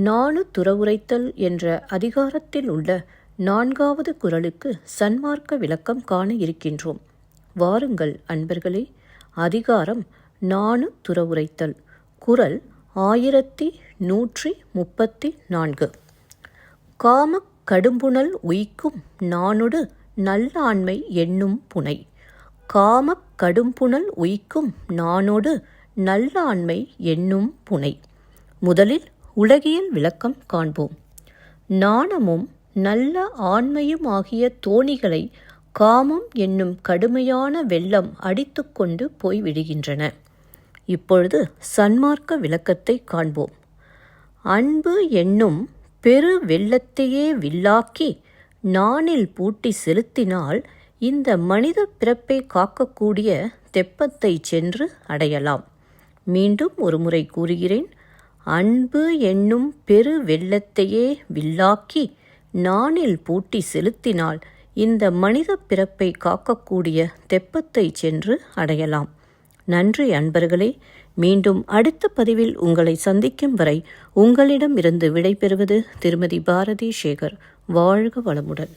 நானு துறவுரைத்தல் என்ற அதிகாரத்தில் உள்ள நான்காவது குரலுக்கு சன்மார்க்க விளக்கம் காண இருக்கின்றோம். வாருங்கள் அன்பர்களே அதிகாரம் நானு துறவுரைத்தல் குரல் ஆயிரத்தி நூற்றி முப்பத்தி நான்கு. காமக் கடும்புணல் உய்க்கும் நானொடு நல்லாண்மை என்னும் புனை. காமக் கடும்புணல் உய்க்கும் நானொடு நல்லாண்மை என்னும் புனை. முதலில் உலகியல் விளக்கம் காண்போம். நாணமும் நல்ல ஆண்மையும் ஆகிய தோணிகளை காமம் என்னும் கடுமையான வெள்ளம் அடித்துக்கொண்டு போய்விடுகின்றன. இப்பொழுது சன்மார்க்க விளக்கத்தை காண்போம். அன்பு என்னும் பெரு வெள்ளத்தையே வில்லாக்கி நானில் பூட்டி செலுத்தினால் இந்த மனித பிறப்பை காக்கக்கூடிய தெப்பத்தை சென்று அடையலாம். மீண்டும் ஒருமுறை கூறுகிறேன். அன்பு என்னும் பெரு வெள்ளத்தையே வில்லாக்கி நானில் பூட்டி செலுத்தினால் இந்த மனித பிறப்பை காக்கக்கூடிய தெப்பத்தை சென்று அடையலாம். நன்றி அன்பர்களே. மீண்டும் அடுத்த பதிவில் உங்களை சந்திக்கும் வரை உங்களிடம் இருந்து விடைபெறுவது திருமதி பாரதி சேகர் வாழ்க வளமுடன்.